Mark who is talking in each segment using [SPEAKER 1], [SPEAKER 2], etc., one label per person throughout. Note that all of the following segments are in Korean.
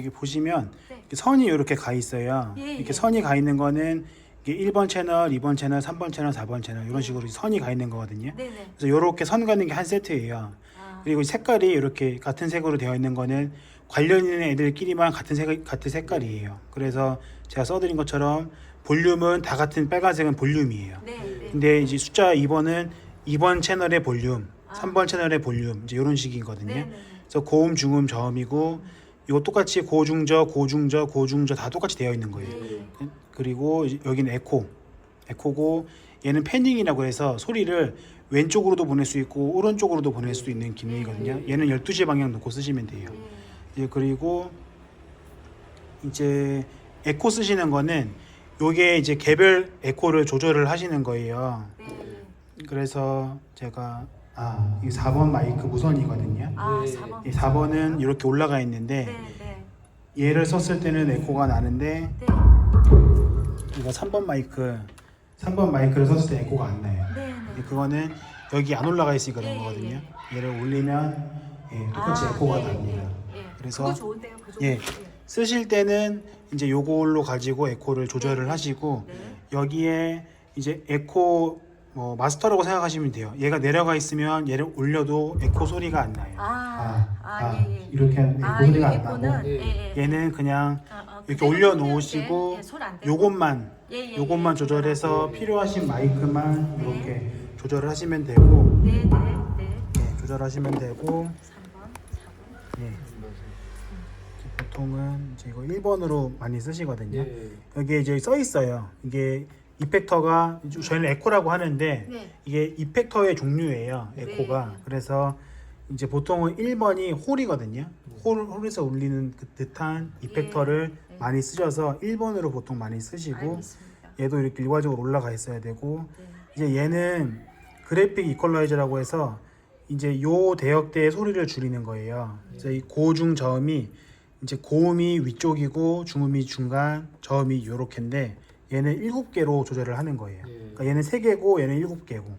[SPEAKER 1] 이게 보시면
[SPEAKER 2] 네.
[SPEAKER 1] 이렇게 선이 이렇게 가 있어요.
[SPEAKER 2] 예,
[SPEAKER 1] 이렇게
[SPEAKER 2] 예.
[SPEAKER 1] 선이 가 있는 거는 이게 1번 채널, 2번 채널, 3번 채널, 4번 채널 이런 식으로 선이 가 있는 거거든요.
[SPEAKER 2] 네네.
[SPEAKER 1] 그래서 이렇게 선 가는 게 한 세트예요.
[SPEAKER 2] 아,
[SPEAKER 1] 그리고 색깔이 이렇게 같은 색으로 되어 있는 거는 관련 있는 애들끼리만 같은 색 같은 색깔이에요. 그래서 제가 써드린 것처럼 볼륨은 다 같은 빨간색은 볼륨이에요.
[SPEAKER 2] 네, 네.
[SPEAKER 1] 근데 이제 숫자 2번은 2번 채널의 볼륨,
[SPEAKER 2] 아.
[SPEAKER 1] 3번 채널의 볼륨 이제 이런 식이거든요.
[SPEAKER 2] 네, 네.
[SPEAKER 1] 그래서 고음, 중음, 저음이고 이거 똑같이 고중저, 고중저, 고중저 다 똑같이 되어 있는 거예요.
[SPEAKER 2] 네.
[SPEAKER 1] 그리고 여기는 에코, 에코고 얘는 패닝이라고 해서 소리를 왼쪽으로도 보낼 수 있고 오른쪽으로도 보낼 수 있는 기능이거든요. 얘는 12시 방향 놓고 쓰시면 돼요.
[SPEAKER 2] 네.
[SPEAKER 1] 예, 그리고 이제 에코 쓰시는 거는 요게 이제 개별 에코를 조절을 하시는 거예요.
[SPEAKER 2] 네.
[SPEAKER 1] 그래서 제가 아, 이 4번 마이크 무선이거든요.
[SPEAKER 2] 아,
[SPEAKER 3] 네.
[SPEAKER 2] 4번.
[SPEAKER 1] 이 4번은 이렇게 올라가 있는데
[SPEAKER 2] 네, 네.
[SPEAKER 1] 얘를 썼을 때는 에코가 나는데
[SPEAKER 2] 네.
[SPEAKER 1] 이거 3번 마이크 3번 마이크를 썼을 때 에코가 안 나요.
[SPEAKER 2] 네, 네.
[SPEAKER 1] 그거는 여기 안 올라가 있으니까 그런
[SPEAKER 2] 예, 예,
[SPEAKER 1] 거거든요. 얘를 올리면 예, 똑같이
[SPEAKER 2] 아,
[SPEAKER 1] 에코가
[SPEAKER 2] 예,
[SPEAKER 1] 납니다.
[SPEAKER 2] 예, 예.
[SPEAKER 1] 그래서-
[SPEAKER 2] 그거 좋은데요.
[SPEAKER 1] 예. 쓰실 때는 이제 요걸로 가지고 에코를 조절을
[SPEAKER 2] 네.
[SPEAKER 1] 하시고
[SPEAKER 2] 네.
[SPEAKER 1] 여기에 이제 에코 뭐 마스터라고 생각하시면 돼요. 얘가 내려가 있으면 얘를 올려도 에코 소리가 안 나요.
[SPEAKER 2] 아, 아, 예, 예.
[SPEAKER 1] 이렇게 하면 에코
[SPEAKER 2] 아, 이
[SPEAKER 1] 소리가 안
[SPEAKER 2] 에코는
[SPEAKER 1] 나고
[SPEAKER 3] 예.
[SPEAKER 2] 예, 예.
[SPEAKER 1] 얘는 그냥
[SPEAKER 2] 아, 아,
[SPEAKER 1] 이렇게
[SPEAKER 2] 그대로
[SPEAKER 1] 올려 놓으시고
[SPEAKER 2] 예, 예.
[SPEAKER 1] 요것만
[SPEAKER 2] 예, 예,
[SPEAKER 1] 요것만
[SPEAKER 2] 예.
[SPEAKER 1] 조절해서 필요하신 마이크만
[SPEAKER 2] 네.
[SPEAKER 1] 이렇게 조절을 하시면 되고
[SPEAKER 2] 네, 네, 네.
[SPEAKER 1] 예, 조절하시면 되고
[SPEAKER 2] 3번, 4번.
[SPEAKER 1] 예. 보통은 이제 이거 1번으로 많이 쓰시거든요.
[SPEAKER 3] 예.
[SPEAKER 1] 여기에 이제 써 있어요. 이게 이펙터가 저희는 에코라고 하는데
[SPEAKER 2] 네.
[SPEAKER 1] 이게 이펙터의 종류예요. 에코가.
[SPEAKER 2] 네.
[SPEAKER 1] 그래서 이제 보통은 1번이 홀이거든요. 홀, 홀에서 울리는 그 듯한 이펙터를
[SPEAKER 2] 네.
[SPEAKER 1] 많이 쓰셔서 1번으로 보통 많이 쓰시고
[SPEAKER 2] 알겠습니다.
[SPEAKER 1] 얘도 이렇게 일괄적으로 올라가 있어야 되고
[SPEAKER 2] 네.
[SPEAKER 1] 이제 얘는 그래픽 이퀄라이저라고 해서 이제 요 대역대의 소리를 줄이는 거예요. 그래서 이 고중 저음이 이제 고음이 위쪽이고 중음이 중간, 저음이 요렇게인데 얘는 일곱 개로 조절을 하는 거예요.
[SPEAKER 3] 예.
[SPEAKER 1] 그러니까 얘는 세 개고 얘는 일곱 개고.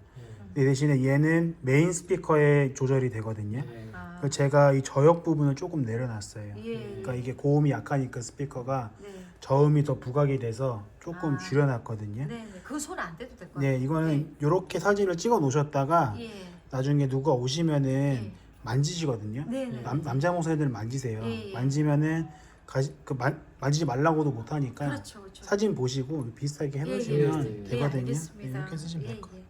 [SPEAKER 3] 예.
[SPEAKER 1] 대신에 얘는 메인 스피커에 조절이 되거든요.
[SPEAKER 3] 예.
[SPEAKER 2] 아,
[SPEAKER 1] 그래서 제가 이 저역 부분을 조금 내려놨어요.
[SPEAKER 2] 예.
[SPEAKER 1] 그러니까 이게 고음이 약하니까 스피커가
[SPEAKER 2] 네.
[SPEAKER 1] 저음이 더 부각이 돼서 조금
[SPEAKER 2] 아.
[SPEAKER 1] 줄여놨거든요.
[SPEAKER 2] 네, 네. 그손안 대도 될 것 같아요.
[SPEAKER 1] 네, 이거는 이렇게 사진을 찍어 놓으셨다가
[SPEAKER 2] 예.
[SPEAKER 1] 나중에 누가 오시면은
[SPEAKER 2] 예.
[SPEAKER 1] 만지시거든요.
[SPEAKER 2] 네, 네.
[SPEAKER 1] 남, 남자 목소리들 만지세요.
[SPEAKER 2] 예, 예.
[SPEAKER 1] 만지면은 가시, 그 만, 만지지 말라고도 못 하니까
[SPEAKER 2] 그렇죠, 그렇죠.
[SPEAKER 1] 사진 보시고 비슷하게
[SPEAKER 2] 예,
[SPEAKER 1] 해놓으시면
[SPEAKER 3] 예, 예.
[SPEAKER 1] 되거든요.
[SPEAKER 2] 예.
[SPEAKER 1] 네, 이렇게 쓰시면
[SPEAKER 2] 예,
[SPEAKER 1] 될 거예요.